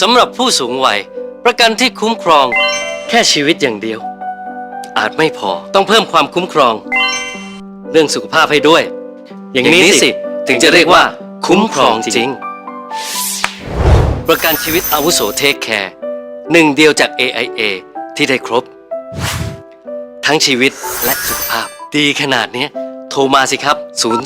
สำหรับผู้สูงวัย ประกันที่คุ้มครอง แค่ชีวิตอย่างเดียว อาจไม่พอต้องเพิ่มความคุ้มครอง เรื่องสุขภาพให้ด้วย อย่างนี้สิ ถึงจะเรียกว่า คุ้มครองจริง ประกันชีวิตอาวุโสเทคแคร์หนึ่งเดียวจาก AIA ที่ได้ครบ ทั้งชีวิตและสุขภาพ ดีขนาดเนี้ยโทรมาสิครับ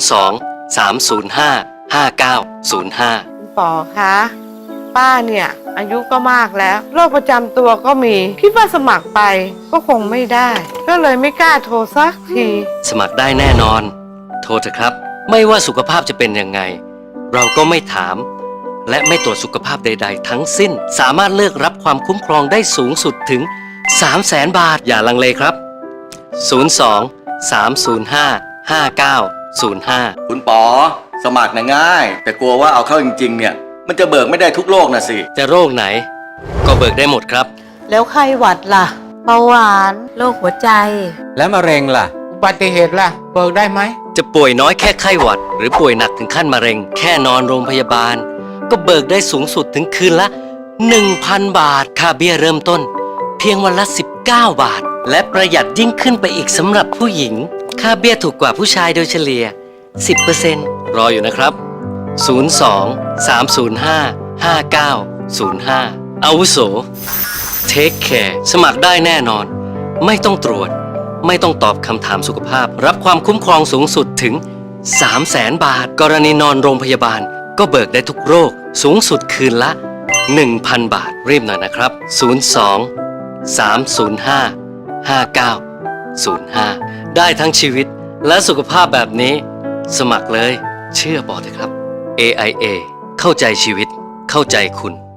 02 305 5905ปอคะ ป้าเนี่ย อายุก็มากแล้วโรคประจำตัวก็มี คิดว่าสมัครไปก็คงไม่ได้ ก็เลยไม่กล้าโทรสักที สมัครได้แน่นอน โทรเถอะครับ ไม่ว่าสุขภาพจะเป็นยังไง เราก็ไม่ถาม และไม่ตรวจสุขภาพใด ๆ ทั้งสิ้น สามารถเลือกรับความคุ้มครองได้สูงสุดถึง 3 0 0แสนบาท อย่าลังเลครับ 02 305 5905 คุณปอสมัครนะง่าย แต่กลัวว่าเอาเข้าจริง ๆ เนี่ย มันจะเบิกไม่ได้ทุกโรคนะสิ จะโรคไหน ก็เบิกได้หมดครับ แล้วไข้หวัดล่ะเบาหวานโรคหัวใจ แล้วมะเร็งล่ะ อุบัติเหตุล่ะ เบิกได้ไหม จะป่วยน้อยแค่ไข้หวัด หรือป่วยหนักถึงขั้นมะเร็ง แค่นอนโรงพยาบาล ก็เบิกได้สูงสุดถึงคืนละ 1,000 บาท ค่าเบี้ยเริ่มต้น เพียงวันละ 19 บาท และประหยัดยิ่งขึ้นไปอีกสำหรับผู้หญิง ค่าเบี้ยถูกกว่าผู้ชายโดยเฉลี่ย 10%รออยู่นะครับ 02 305 5905 อาวุโสเทคแคร์สมัครได้แน่นอน ไม่ต้องตรวจ ไม่ต้องตอบคำถามสุขภาพ รับความคุ้มครองสูงสุดถึง 3 0 0แสนบาท กรณีนอนโรงพยาบาล ก็เบิกได้ทุกโรค สูงสุดคืนละ 1,000 บาท รีบหน่อยนะครับ 02 305 5905 ได้ทั้งชีวิตและสุขภาพแบบนี้ สมัครเลยเชื่อบอเถอะครับ AIA เข้าใจชีวิต เข้าใจคุณ